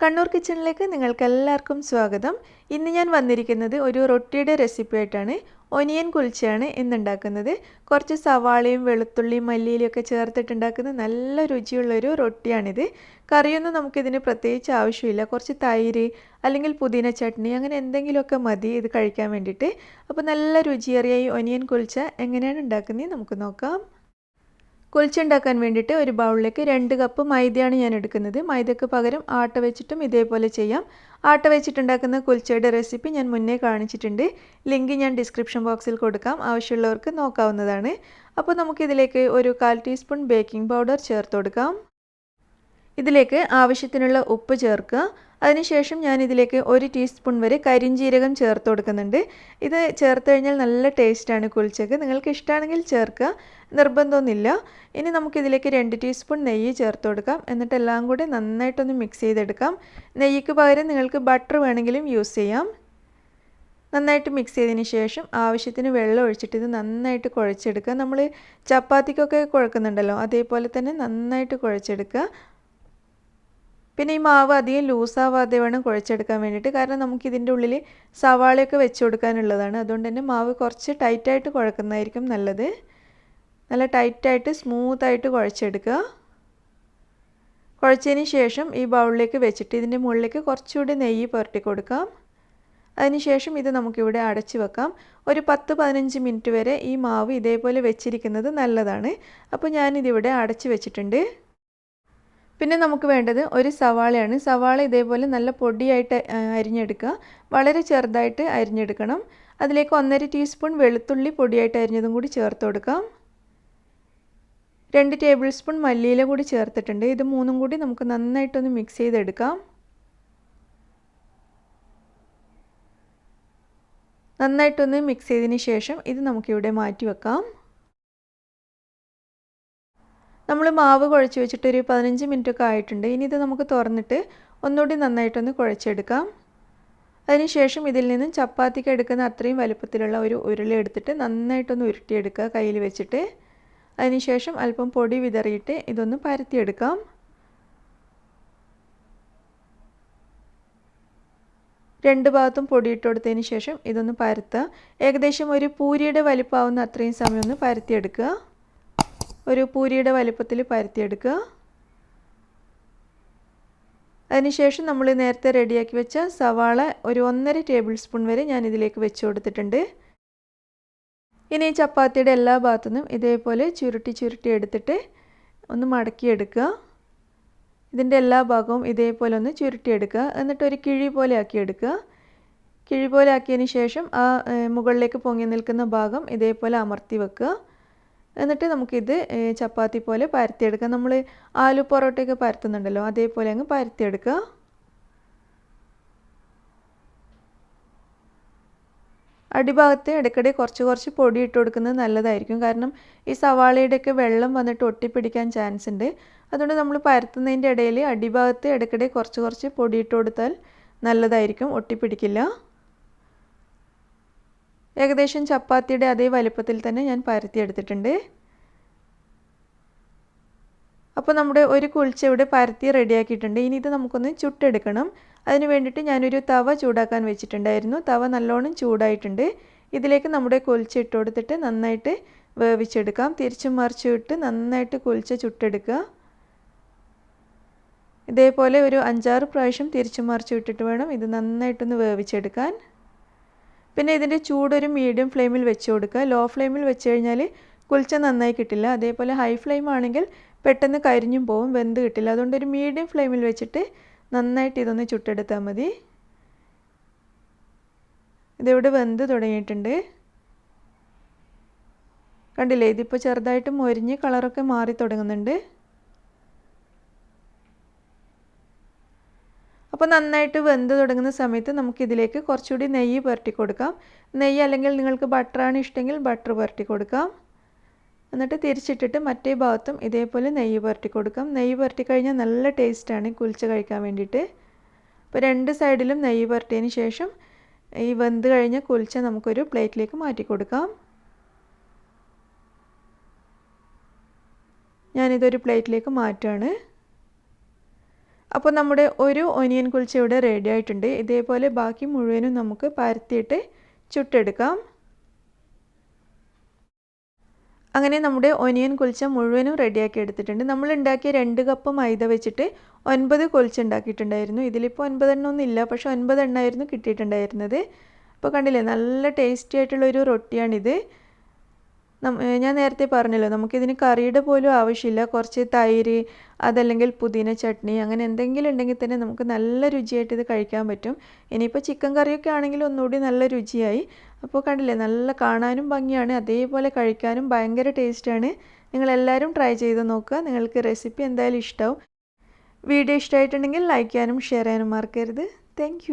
കണ്ണൂർ കിച്ചണിലേക്ക് നിങ്ങൾക്ക് എല്ലാവർക്കും സ്വാഗതം. ഇന്ന് ഞാൻ വന്നിരിക്കുന്നത് ഒരു റൊട്ടിയുടെ റെസിപ്പി ആയിട്ടാണ് ഒനിയൻ കുൽച്ചയാണ് ഇന്നുണ്ടാക്കുന്നത്. കുറച്ച് സവാളയും വെളുത്തുള്ളിയും മല്ലിയിലും ഒക്കെ ചേർത്തിട്ടുണ്ടാക്കുന്ന നല്ല രുചിയുള്ളൊരു റൊട്ടിയാണിത്. കറിയൊന്നും നമുക്കിതിന് പ്രത്യേകിച്ച് ആവശ്യമില്ല. കുറച്ച് തൈര് അല്ലെങ്കിൽ പുതിന ചട്നി അങ്ങനെ എന്തെങ്കിലുമൊക്കെ മതി ഇത് കഴിക്കാൻ വേണ്ടിയിട്ട്. അപ്പോൾ നല്ല രുചിയേറിയ ഈ ഒനിയൻ കുൽച്ച എങ്ങനെയാണ് ഉണ്ടാക്കുന്നത് നമുക്ക് നോക്കാം. കുളിച്ചുണ്ടാക്കാൻ വേണ്ടിയിട്ട് ഒരു ബൗളിലേക്ക് രണ്ട് കപ്പ് മൈദയാണ് ഞാൻ എടുക്കുന്നത്. മൈദക്ക് പകരം ആട്ട വെച്ചിട്ടും ഇതേപോലെ ചെയ്യാം. ആട്ട വെച്ചിട്ടുണ്ടാക്കുന്ന കുൽച്ചയുടെ റെസിപ്പി ഞാൻ മുന്നേ കാണിച്ചിട്ടുണ്ട്. ലിങ്ക് ഞാൻ ഡിസ്ക്രിപ്ഷൻ ബോക്സിൽ കൊടുക്കാം. ആവശ്യമുള്ളവർക്ക് നോക്കാവുന്നതാണ്. അപ്പോൾ നമുക്കിതിലേക്ക് ഒരു കാൽ ടീസ്പൂൺ ബേക്കിംഗ് പൗഡർ ചേർത്ത് കൊടുക്കാം. ഇതിലേക്ക് ആവശ്യത്തിനുള്ള ഉപ്പ് ചേർക്കുക. അതിനുശേഷം ഞാൻ ഇതിലേക്ക് ഒരു ടീസ്പൂൺ വരെ കരിഞ്ജീരകം ചേർത്ത് കൊടുക്കുന്നുണ്ട്. ഇത് ചേർത്ത് കഴിഞ്ഞാൽ നല്ല ടേസ്റ്റാണ് കുളിച്ചക്ക് നിങ്ങൾക്ക് ഇഷ്ടമാണെങ്കിൽ ചേർക്കുക നിർബന്ധമൊന്നുമില്ല. ഇനി നമുക്കിതിലേക്ക് രണ്ട് ടീസ്പൂൺ നെയ്യ് ചേർത്ത് കൊടുക്കാം. എന്നിട്ട് എല്ലാം കൂടി നന്നായിട്ടൊന്ന് മിക്സ് ചെയ്തെടുക്കാം. നെയ്യ്ക്ക് പകരം നിങ്ങൾക്ക് ബട്ടർ വേണമെങ്കിലും യൂസ് ചെയ്യാം. നന്നായിട്ട് മിക്സ് ചെയ്തതിന് ശേഷം ആവശ്യത്തിന് വെള്ളം ഒഴിച്ചിട്ട് ഇത് നന്നായിട്ട് കുഴച്ചെടുക്കുക. നമ്മൾ ചപ്പാത്തിക്കൊക്കെ കുഴക്കുന്നുണ്ടല്ലോ അതേപോലെ തന്നെ നന്നായിട്ട് കുഴച്ചെടുക്കുക. പിന്നെ ഈ മാവ് അധികം ലൂസാവാതെ വേണം കുഴച്ചെടുക്കാൻ വേണ്ടിയിട്ട്. കാരണം നമുക്കിതിന്റെ ഉള്ളിൽ സവാളയൊക്കെ വെച്ച് കൊടുക്കാനുള്ളതാണ്. അതുകൊണ്ട് തന്നെ മാവ് കുറച്ച് ടൈറ്റായിട്ട് കുഴക്കുന്നതായിരിക്കും നല്ലത്. നല്ല ടൈറ്റായിട്ട് സ്മൂത്തായിട്ട് കുഴച്ചെടുക്കുക. കുഴച്ചതിന് ശേഷം ഈ ബൗളിലേക്ക് വെച്ചിട്ട് ഇതിന്റെ മുകളിലേക്ക് കുറച്ചുകൂടി നെയ്യ് പുരട്ടി കൊടുക്കാം. അതിനുശേഷം ഇത് നമുക്കിവിടെ അടച്ച് വെക്കാം. ഒരു പത്ത് പതിനഞ്ച് മിനിറ്റ് വരെ ഈ മാവ് ഇതേപോലെ വെച്ചിരിക്കുന്നത് നല്ലതാണ്. അപ്പോൾ ഞാനിതിവിടെ അടച്ച് വെച്ചിട്ടുണ്ട്. പിന്നെ നമുക്ക് വേണ്ടത് ഒരു സവാളയാണ്. സവാള ഇതേപോലെ നല്ല പൊടിയായിട്ട് അരിഞ്ഞെടുക്കുക. വളരെ ചെറുതായിട്ട് അരിഞ്ഞെടുക്കണം. അതിലേക്ക് ഒന്നര ടീസ്പൂൺ വെളുത്തുള്ളി പൊടിയായിട്ട് അരിഞ്ഞതും കൂടി ചേർത്ത് കൊടുക്കാം. രണ്ട് ടേബിൾ സ്പൂൺ മല്ലിയില കൂടി ചേർത്തിട്ടുണ്ട്. ഇത് മൂന്നും കൂടി നമുക്ക് നന്നായിട്ടൊന്ന് മിക്സ് ചെയ്തെടുക്കാം. നന്നായിട്ടൊന്ന് മിക്സ് ചെയ്തതിന് ശേഷം ഇത് നമുക്കിവിടെ മാറ്റി വെക്കാം. നമ്മൾ മാവ് കുഴച്ച് വെച്ചിട്ട് ഒരു പതിനഞ്ച് മിനിറ്റൊക്കെ ആയിട്ടുണ്ട്. ഇനി ഇത് നമുക്ക് തുറന്നിട്ട് ഒന്നുകൂടി നന്നായിട്ടൊന്ന് കുഴച്ചെടുക്കാം. അതിനുശേഷം ഇതിൽ നിന്നും ചപ്പാത്തിക്ക് എടുക്കുന്ന അത്രയും വലുപ്പത്തിലുള്ള ഒരു ഉരുളി എടുത്തിട്ട് നന്നായിട്ടൊന്ന് ഉരുട്ടിയെടുക്കുക കയ്യിൽ വെച്ചിട്ട്. അതിനുശേഷം അല്പം പൊടി വിതറിയിട്ട് ഇതൊന്ന് പരത്തിയെടുക്കാം. രണ്ട് ഭാഗത്തും പൊടിയിട്ട് കൊടുത്തതിന് ശേഷം ഇതൊന്ന് പരത്തുക. ഏകദേശം ഒരു പൂരിയുടെ വലിപ്പമാവുന്ന അത്രയും സമയം ഒന്ന് പരത്തിയെടുക്കുക. ഒരു പൂരിയുടെ വലിപ്പത്തിൽ പരത്തിയെടുക്കുക. അതിനുശേഷം നമ്മൾ നേരത്തെ റെഡിയാക്കി വെച്ച സവാള ഒരു ഒന്നര ടേബിൾ സ്പൂൺ വരെ ഞാൻ ഇതിലേക്ക് വെച്ച് കൊടുത്തിട്ടുണ്ട്. ഇനി ചപ്പാത്തിയുടെ എല്ലാ ഭാഗത്തുനിന്നും ഇതേപോലെ ചുരുട്ടി ചുരുട്ടി എടുത്തിട്ട് ഒന്ന് മടക്കിയെടുക്കുക. ഇതിന്റെ എല്ലാ ഭാഗവും ഇതേപോലെ ഒന്ന് ചുരുട്ടിയെടുക്കുക. എന്നിട്ട് ഒരു കിഴി പോലെ ആക്കിയെടുക്കുക. കിഴി പോലെ ആക്കിയതിന് ശേഷം ആ മുകളിലേക്ക് പൊങ്ങി നിൽക്കുന്ന ഭാഗം ഇതേപോലെ അമർത്തി വെക്കുക. എന്നിട്ട് നമുക്കിത് ചപ്പാത്തി പോലെ പരത്തിയെടുക്കാം. നമ്മൾ ആലു പൊറോട്ടയൊക്കെ പരത്തുന്നുണ്ടല്ലോ അതേപോലെ അങ്ങ് പരത്തിയെടുക്കുക. അടിഭാഗത്ത് ഇടയ്ക്കിടെ കുറച്ച് കുറച്ച് പൊടി ഇട്ട് കൊടുക്കുന്നത് നല്ലതായിരിക്കും. കാരണം ഈ സവാളയുടെയൊക്കെ വെള്ളം വന്നിട്ട് ഒട്ടിപ്പിടിക്കാൻ ചാൻസ് ഉണ്ട് അതുകൊണ്ട് നമ്മൾ പരത്തുന്നതിന്റെ ഇടയിൽ അടിഭാഗത്ത് ഇടയ്ക്കിടെ കുറച്ച് കുറച്ച് പൊടി ഇട്ട് കൊടുത്താൽ നല്ലതായിരിക്കും ഒട്ടിപ്പിടിക്കില്ല. ഏകദേശം ചപ്പാത്തിയുടെ അതേ വലുപ്പത്തിൽ തന്നെ ഞാൻ പരത്തിയെടുത്തിട്ടുണ്ട് അപ്പോൾ നമ്മുടെ ഒരു കുളിച്ച ഇവിടെ പരത്തി റെഡിയാക്കിയിട്ടുണ്ട് ഇനി ഇത് നമുക്കൊന്ന് ചുട്ടെടുക്കണം. അതിന് വേണ്ടിയിട്ട് ഞാനൊരു തവ ചൂടാക്കാൻ വെച്ചിട്ടുണ്ടായിരുന്നു. തവ നല്ലോണം ചൂടായിട്ടുണ്ട്. ഇതിലേക്ക് നമ്മുടെ കുളിച്ച ഇട്ട് കൊടുത്തിട്ട് നന്നായിട്ട് വേവിച്ചെടുക്കാം. തിരിച്ചും മറിച്ചും ഇട്ട് നന്നായിട്ട് കുളിച്ച ചുട്ടെടുക്കുക. ഇതേപോലെ ഒരു അഞ്ചാറ് പ്രാവശ്യം തിരിച്ചും മറിച്ചും ഇട്ടിട്ട് വേണം ഇത് നന്നായിട്ടൊന്ന് വേവിച്ചെടുക്കാൻ. പിന്നെ ഇതിന്റെ ചൂടൊരു മീഡിയം ഫ്ലെയിമിൽ വെച്ച് കൊടുക്കുക. ലോ ഫ്ലെയിമിൽ വെച്ച് കഴിഞ്ഞാൽ കുളിച്ച നന്നായി കിട്ടില്ല. അതേപോലെ ഹൈ ഫ്ലെയിം ആണെങ്കിൽ പെട്ടെന്ന് കരിഞ്ഞും പോവും വെന്ത് കിട്ടില്ല. അതുകൊണ്ട് ഒരു മീഡിയം ഫ്ലെയിമിൽ വെച്ചിട്ട് നന്നായിട്ട് ഇതൊന്ന് ചുട്ടെടുത്താൽ മതി. ഇതിവിടെ വെന്ത് തുടങ്ങിയിട്ടുണ്ട്. കണ്ടില്ലേ? ഇതിപ്പോൾ ചെറുതായിട്ട് മൊരിഞ്ഞ് കളറൊക്കെ മാറി തുടങ്ങുന്നുണ്ട്. അപ്പോൾ നന്നായിട്ട് വെന്ത് തുടങ്ങുന്ന സമയത്ത് നമുക്കിതിലേക്ക് കുറച്ചുകൂടി നെയ്യ് പുരട്ടി കൊടുക്കാം. നെയ്യ് അല്ലെങ്കിൽ നിങ്ങൾക്ക് ബട്ടറാണ് ഇഷ്ടമെങ്കിൽ ബട്ടർ പുരട്ടി കൊടുക്കാം. എന്നിട്ട് തിരിച്ചിട്ടിട്ട് മറ്റേ ഭാഗത്തും ഇതേപോലെ നെയ്യ് പുരട്ടി കൊടുക്കാം. നെയ്യ് പുരട്ടി കഴിഞ്ഞാൽ നല്ല ടേസ്റ്റാണ് കുളിച്ച് കഴിക്കാൻ വേണ്ടിയിട്ട്. അപ്പോൾ രണ്ട് സൈഡിലും നെയ്യ് പുരട്ടിയതിന് ശേഷം ഈ വെന്ത് കഴിഞ്ഞ കുളിച്ച നമുക്കൊരു പ്ലേറ്റിലേക്ക് മാറ്റി കൊടുക്കാം. ഞാനിതൊരു പ്ലേറ്റിലേക്ക് മാറ്റുകയാണ് അപ്പോൾ നമ്മുടെ ഒരു ഒനിയൻ കുൽച്ച ഇവിടെ റെഡി ആയിട്ടുണ്ട്. ഇതേപോലെ ബാക്കി മുഴുവനും നമുക്ക് പരത്തിയിട്ട് ചുട്ടെടുക്കാം. അങ്ങനെ നമ്മുടെ ഒനിയൻ കുൽച്ച മുഴുവനും റെഡിയാക്കി എടുത്തിട്ടുണ്ട്. നമ്മൾ ഉണ്ടാക്കിയ രണ്ട് കപ്പ് മൈദ വെച്ചിട്ട് ഒൻപത് കുൽച്ച ഉണ്ടാക്കിയിട്ടുണ്ടായിരുന്നു. ഇതിലിപ്പോൾ ഒൻപതെണ്ണം ഒന്നും ഇല്ല. പക്ഷേ ഒൻപതെണ്ണമായിരുന്നു കിട്ടിയിട്ടുണ്ടായിരുന്നത്. അപ്പോൾ കണ്ടില്ലേ നല്ല ടേസ്റ്റി ആയിട്ടുള്ള ഒരു റൊട്ടിയാണിത്. ഞാൻ നേരത്തെ പറഞ്ഞല്ലോ നമുക്കിതിന് കറിയുടെ പോലും ആവശ്യമില്ല. കുറച്ച് തൈര് അതല്ലെങ്കിൽ പുതിന ചട്നി അങ്ങനെ എന്തെങ്കിലും ഉണ്ടെങ്കിൽ തന്നെ നമുക്ക് നല്ല രുചിയായിട്ട് ഇത് കഴിക്കാൻ പറ്റും. ഇനിയിപ്പോൾ ചിക്കൻ കറിയൊക്കെ ആണെങ്കിൽ ഒന്നുകൂടി നല്ല രുചിയായി. അപ്പോൾ കണ്ടില്ലേ നല്ല കാണാനും ഭംഗിയാണ് അതേപോലെ കഴിക്കാനും ഭയങ്കര ടേസ്റ്റാണ്. നിങ്ങളെല്ലാവരും ട്രൈ ചെയ്ത് നോക്കുക നിങ്ങൾക്ക് റെസിപ്പി എന്തായാലും ഇഷ്ടമാവും വീഡിയോ ഇഷ്ടമായിട്ടുണ്ടെങ്കിൽ ലൈക്ക് ചെയ്യാനും ഷെയർ ചെയ്യാനും മറക്കരുത്. താങ്ക്